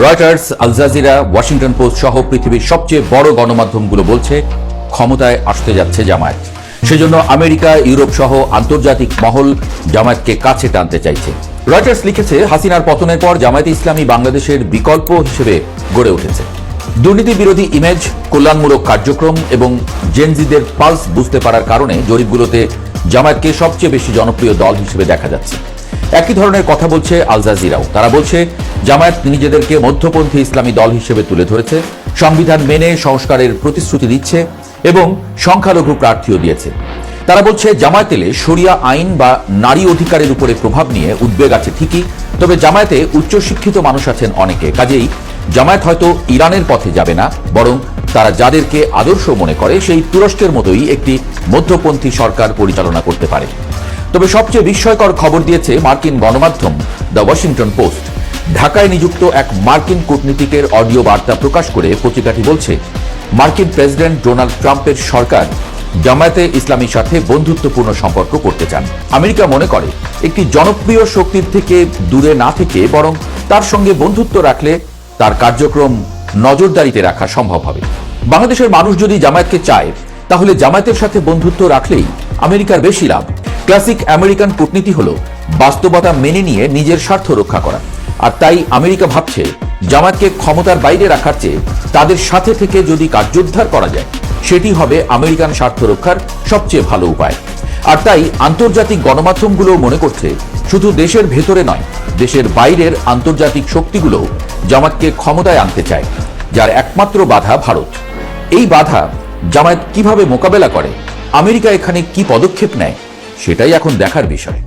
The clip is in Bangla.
Reuters Al Jazeera Washington Post সহ পৃথিবীর সবচেয়ে বড় গণমাধ্যমগুলো বলছে, ক্ষমতায় আসতে যাচ্ছে জামায়াত। সেজন্য আমেরিকা, ইউরোপ সহ আন্তর্জাতিক মহল জামায়াতকে কাছে টানতে চাইছে। রয়টার্স লিখেছে, হাসিনার পতনের পর জামায়াতে ইসলামী বাংলাদেশের বিকল্প হিসেবে গড়ে উঠেছে। দুর্নীতি বিরোধী ইমেজ কল্যাণমূলক কার্যক্রম এবং জেনজিদের পালস বুঝতে পারার কারণে জরিপগুলোতে জামায়াতকে সবচেয়ে বেশি জনপ্রিয় দল হিসেবে দেখা যাচ্ছে। একই ধরনের কথা বলছে আল জাজিরাও। তারা বলছে, জামায়াত নিজেদেরকে মধ্যপন্থী ইসলামী দল হিসেবে তুলে ধরেছে, সংবিধান মেনে সংস্কারের প্রতিশ্রুতি দিচ্ছে এবং সংখ্যালঘু প্রার্থীও দিয়েছে। তারা বলছে, জামায়াত এলে শরিয়া আইন বা নারী অধিকারের উপরে প্রভাব নিয়ে উদ্বেগ আছে ঠিকই, তবে জামায়াতে উচ্চশিক্ষিত মানুষ আছেন অনেকে। কাজেই জামায়াত হয়তো ইরানের পথে যাবে না, বরং তারা যাদেরকে আদর্শ মনে করে, সেই তুরস্কের মতোই একটি মধ্যপন্থী সরকার পরিচালনা করতে পারে। তবে সবচেয়ে বিস্ময়কর খবর দিয়েছে মার্কিন গণমাধ্যম দ্য ওয়াশিংটন পোস্ট। ঢাকায় নিযুক্ত এক মার্কিন কূটনীতিকের অডিও বার্তা প্রকাশ করে পত্রিকাটি বলছে, মার্কিন প্রেসিডেন্ট ডোনাল্ড ট্রাম্পের সরকার জামায়াতে ইসলামীর সাথে বন্ধুত্বপূর্ণ সম্পর্ক করতে চান। আমেরিকা মনে করে, একটি জনপ্রিয় শক্তির থেকে দূরে না থেকে বরং তার সঙ্গে বন্ধুত্ব রাখলে তার কার্যক্রম নজরদারিতে রাখা সম্ভব হবে। বাংলাদেশের মানুষ যদি জামায়াতকে চায়, তাহলে জামায়াতের সাথে বন্ধুত্ব রাখলেই আমেরিকার বেশি লাভ। ক্লাসিক আমেরিকান কূটনীতি হল বাস্তবতা মেনে নিয়ে নিজের স্বার্থ রক্ষা করা। আর তাই আমেরিকা ভাবছে, জামায়াতকে ক্ষমতার বাইরে রাখার চেয়ে তাদের সাথে থেকে যদি কার্যোদ্ধার করা যায়, সেটি হবে আমেরিকান স্বার্থ রক্ষার সবচেয়ে ভালো উপায়। আর তাই আন্তর্জাতিক গণমাধ্যমগুলো মনে করছে, শুধু দেশের ভেতরে নয়, দেশের বাইরের আন্তর্জাতিক শক্তিগুলো জামাতকে ক্ষমতায় আনতে চায়, যার একমাত্র বাধা ভারত। এই বাধা জামায়াত কীভাবে মোকাবেলা করে, আমেরিকা এখানে কি পদক্ষেপ নেয় সেটাই এখন দেখার বিষয়।